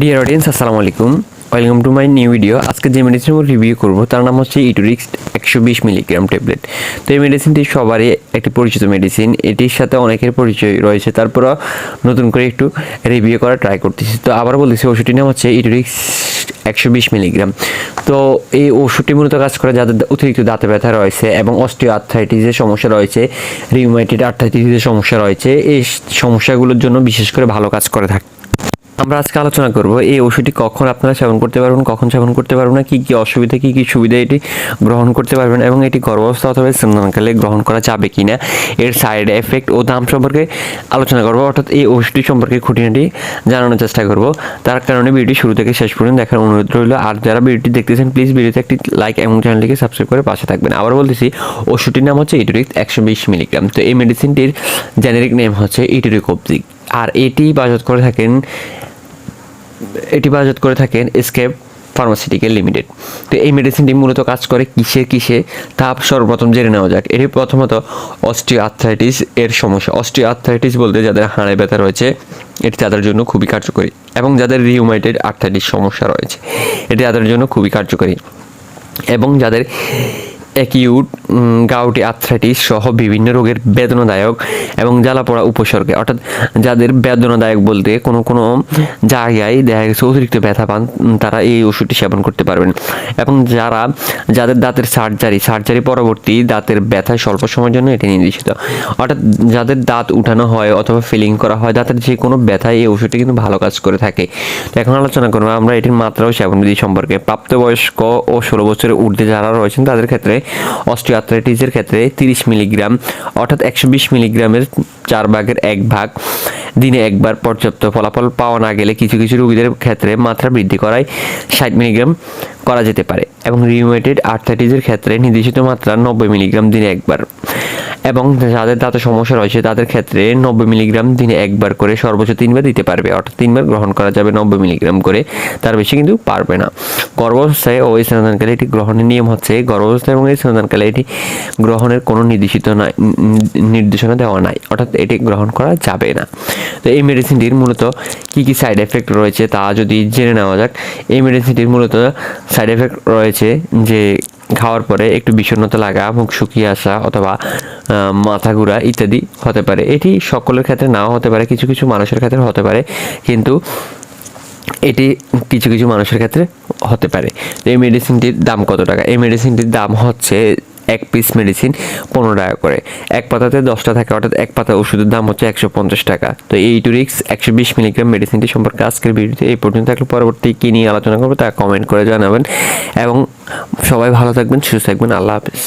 Deer audience আসসালামু আলাইকুম। Welcome to my new video আজকে যে মেডিসিন রিভিউ করব, তার নাম হচ্ছে ইটুরিক্স একশো বিশ মিলিগ্রাম ট্যাবলেট তো এই মেডিসিনটি সবারই একটি পরিচিত মেডিসিন এটির সাথে অনেকের পরিচয় রয়েছে। তারপরও নতুন করে একটু রিভিউ করা ট্রাই করতেছি। তো আবার বলতেছি, ওষুধটির নাম হচ্ছে ইটুরিক্স একশো বিশ মিলিগ্রাম তো এই ওষুধটি মূলত কাজ করে যাদের অতিরিক্ত দাঁতে ব্যথা রয়েছে এবং অস্টিও আর্থাইটিসের সমস্যা রয়েছে রিউমাইটিড আর্থাইটিসের সমস্যা রয়েছে। এই সমস্যাগুলোর জন্য বিশেষ করে ভালো কাজ করে থাকে আমরা আজকে আলোচনা করব, এই ওষুধটি কখন আপনারা সেবন করতে পারবেন, কখন সেবন করতে পারবেন না, কী কী অসুবিধা, কী কী সুবিধা এটি গ্রহণ করতে পারবেন এবং এটি গর্ভাবস্থা অথবা স্তনদানকালে গ্রহণ করা যাবে কি না এর সাইড এফেক্ট ও দাম সম্পর্কে আলোচনা করব, অর্থাৎ এই ওষুধটি সম্পর্কে খুঁটিনাটি জানানোর চেষ্টা করব। তার কারণে ভিডিওটি শুরু থেকে শেষ পর্যন্ত দেখার অনুরোধ রইল, আর যারা ভিডিওটি দেখতেছেন প্লিজ ভিডিওতে একটি লাইক এবং চ্যানেলটিকে সাবস্ক্রাইব করে পাশে থাকবেন। আবার বলতেছি, ওষুধটির নাম হচ্ছে ইটুরিক একশো বিশ মিলিগ্রাম তো এই মেডিসিনটির জেনেরিক নেম হচ্ছে ইটুরিকোপজিক আর এটি বাজত করে থাকেন, এটি বাজত করে থাকেন স্কেপ ফার্মাসিউটিক্যাল লিমিটেড তো এই মেডিসিনটি মূলত কাজ করে কিসে কিসে? তা সর্বপ্রথম জেনে নেওয়া যাক। এটি প্রথমত অস্টিও আর্থ্রাইটিস এর সমস্যা। অস্টিও আর্থ্রাইটিস বলতে যাদের হাড়ে ব্যথা রয়েছে, এটি তাদের জন্য খুবই কার্যকরী এবং যাদের রিউমাইটেড আর্থ্রাইটিস সমস্যা রয়েছে, এটি তাদের জন্য খুবই কার্যকরী এবং যাদের অ্যাকিউট গাউটি আর্থ্রাইটিস সহ বিভিন্ন রোগের বেদনাদায়ক এবং জ্বালাপোড়া উপসর্গে। অর্থাৎ যাদের বেদনাদায়ক বলতে কোনো কোনো জায়গায় দেখা গেছে অতিরিক্ত ব্যথা পান তারা এই ওষুধটি সেবন করতে পারবেন। এবং যারা, যাদের দাঁতের সার্জারি সার্জারি পরবর্তী দাঁতের ব্যথায় স্বল্প সময়ের জন্য এটি নির্দেশিত। অর্থাৎ যাদের দাঁত উঠানো হয় অথবা ফিলিং করা হয়, দাঁতের যে কোনো ব্যথায় এই ওষুধটি কিন্তু ভালো কাজ করে থাকে। তো এখন আলোচনা করব আমরা এটির মাত্রা ও সেবন বিধি সম্পর্কে। প্রাপ্তবয়স্ক ও ষোলো বছরের ঊর্ধ্বে যারা রয়েছেন, তাদের ক্ষেত্রে অস্টিওআর্থ্রাইটিসের ক্ষেত্রে তিরিশ মিলিগ্রাম, অর্থাৎ একশো বিশ মিলিগ্রামের চার ভাগের এক ভাগ। দিনে একবার পর্যাপ্ত ফলাফল পাওয়া না গেলে কিছু কিছু রোগীদের ক্ষেত্রে মাত্রা বৃদ্ধি করায় ষাট মিলিগ্রাম করা যেতে পারে। এবং রিউমেটেড আর্থাইটিসের ক্ষেত্রে নির্দেশিত মাত্রা নব্বই মিলিগ্রাম দিনে একবার। এবং যাদের দাঁতে সমস্যা রয়েছে, তাদের ক্ষেত্রে নব্বই মিলিগ্রাম দিনে একবার করে সর্বোচ্চ তিনবার দিতে পারবে। অর্থাৎ তিনবার গ্রহণ করা যাবে নব্বই মিলিগ্রাম করে। তার বেশি কিন্তু পারবে না। গর্ভাবস্থায় ও স্নানকালে এটি গ্রহণের নিয়ম হচ্ছে, গর্ভাবস্থায় এবং এই স্নানকালে এটি গ্রহণের কোনো নির্দেশিত নাই নির্দেশনা দেওয়া নাই। অর্থাৎ এটি গ্রহণ করা যাবে না। তো এই মেডিসিনটির মূলত কী কী সাইড এফেক্ট রয়েছে তা যদি জেনে নেওয়া যাক, এই মেডিসিনটির মূলত সাইড এফেক্ট রয়েছে যে, খাওয়ার পরে একটু বিষণ্ণতা লাগা, মুখ শুকিয়ে আসা অথবা মাথা ঘোরা ইত্যাদি হতে পারে। এটি সকলের ক্ষেত্রে নাও হতে পারে, কিছু কিছু মানুষের ক্ষেত্রে হতে পারে, কিন্তু এটি কিছু কিছু মানুষের ক্ষেত্রে হতে পারে। এই মেডিসিনটির দাম কত টাকা? এই মেডিসিনটির দাম হচ্ছে এক পিস মেডিসিন পনেরো টাকা করে। এক পাতাতে দশটা থাকে, অর্থাৎ এক পাতা ওষুধের দাম হচ্ছে একশো পঞ্চাশ টাকা। তো এই টুরিক্স একশো বিশ মিলিগ্রাম মেডিসিনটি সম্পর্কে আজকের ভিডিওতে এই পর্যন্ত। থাকলে পরবর্তী কী নিয়ে আলোচনা করব তা কমেন্ট করে জানাবেন। এবং সবাই ভালো থাকবেন, সুস্থ থাকবেন, আল্লাহ হাফিজ।